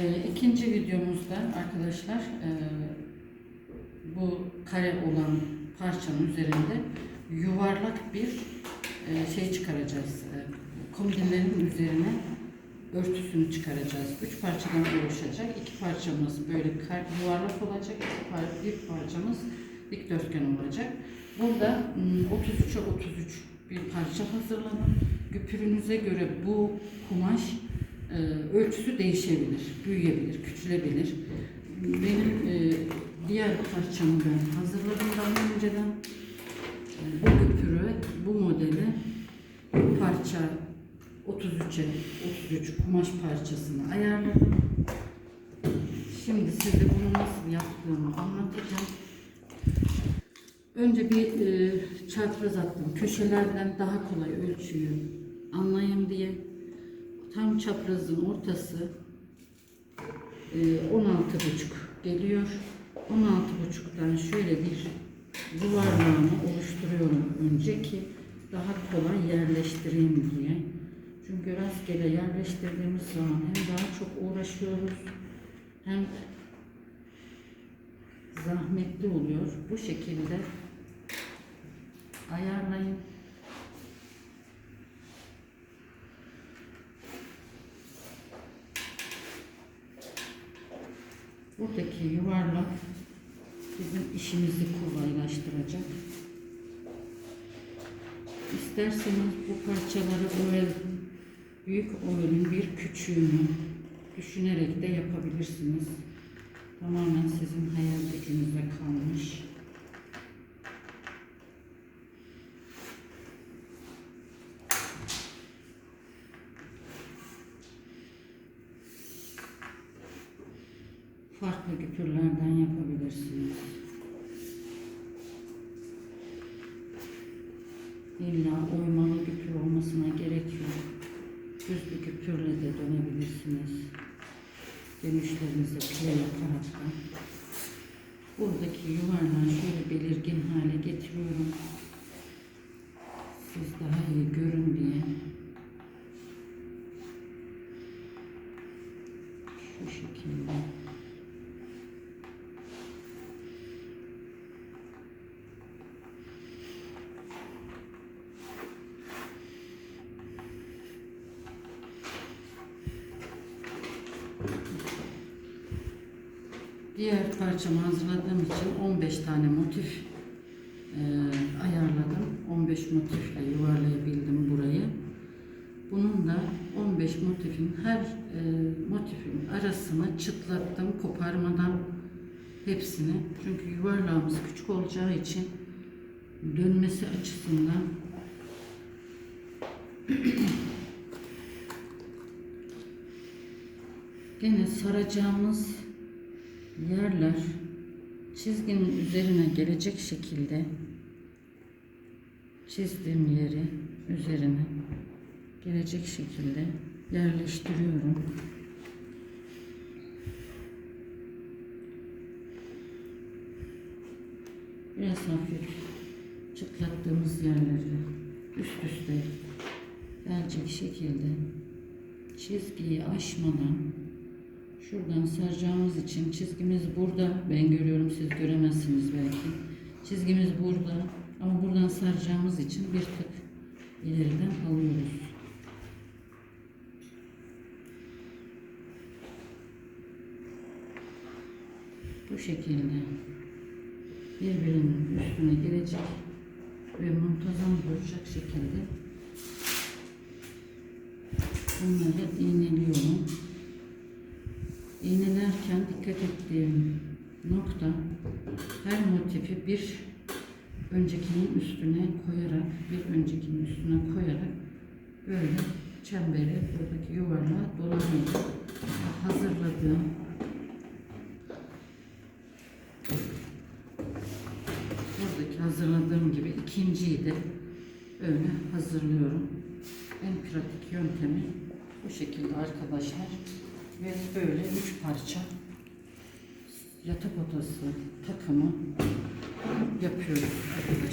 Ee, ikinci videomuzda arkadaşlar e, bu kare olan parçanın üzerinde yuvarlak bir e, şey çıkaracağız. E, üzerine örtüsünü çıkaracağız. Üç parçadan oluşacak. İki parçamız böyle yuvarlak olacak. bir parçamız dikdörtgen olacak. Burada mm, 33'e 33 bir parça hazırlanır. Güpürünüze göre bu kumaş e, ölçüsü değişebilir, büyüyebilir, küçülebilir. Benim e, diğer parçamı ben hazırladım daha önceden. E, bu güpürü, bu modeli bu parça 33'e 33 kumaş parçasını ayarladım. Şimdi size bunu nasıl yaptığımı anlatacağım. Önce bir e, çapraz attım. Köşelerden daha kolay ölçüyü diye. Tam çaprazın ortası e, 16,5 geliyor. 16,5'tan şöyle bir yuvarlağını oluşturuyorum önce ki daha kolay yerleştireyim diye. Çünkü rastgele yerleştirdiğimiz zaman hem daha çok uğraşıyoruz hem zahmetli oluyor. Bu şekilde ayarlayın. Buradaki yuvarlak bizim işimizi kolaylaştıracak. İsterseniz bu parçaları böyle büyük olanın bir küçüğünü düşünerek de yapabilirsiniz. Tamamen sizin hayal gücünüze kalmış. Farklı güpürlerden yapabilirsiniz. İlla oymalı güpür olmasına gerek yok. Düz bir güpürle de dönebilirsiniz. Dönüşlerinizi pile yaparak da. Buradaki yuvarlağı şöyle belirgin hale getiriyorum. Siz daha iyi görün diye. Şu şekilde. Diğer parçamı hazırladığım için 15 tane motif e, ayarladım. 15 motifle yuvarlayabildim burayı. Bunun da 15 motifin her e, motifin arasını çıtlattım koparmadan hepsini. Çünkü yuvarlağımız küçük olacağı için dönmesi açısından gene saracağımız yerler çizginin üzerine gelecek şekilde çizdiğim yeri üzerine gelecek şekilde yerleştiriyorum. Biraz hafif çıtlattığımız yerleri üst üste gelecek şekilde çizgiyi aşmadan Şuradan saracağımız için çizgimiz burada. Ben görüyorum siz göremezsiniz belki. Çizgimiz burada. Ama buradan saracağımız için bir tık ileriden alıyoruz. Bu şekilde birbirinin üstüne gelecek ve muntazam duracak şekilde bunları iğneliyorum. İğnelerken dikkat ettiğim nokta her motifi bir öncekinin üstüne koyarak, bir öncekinin üstüne koyarak böyle çemberi buradaki yuvarlağa dolanıyor. Hazırladığım buradaki hazırladığım gibi ikinciyi de öyle hazırlıyorum. En pratik yöntemi bu şekilde arkadaşlar. Ve böyle üç parça yatak odası takımı arkadaşlar.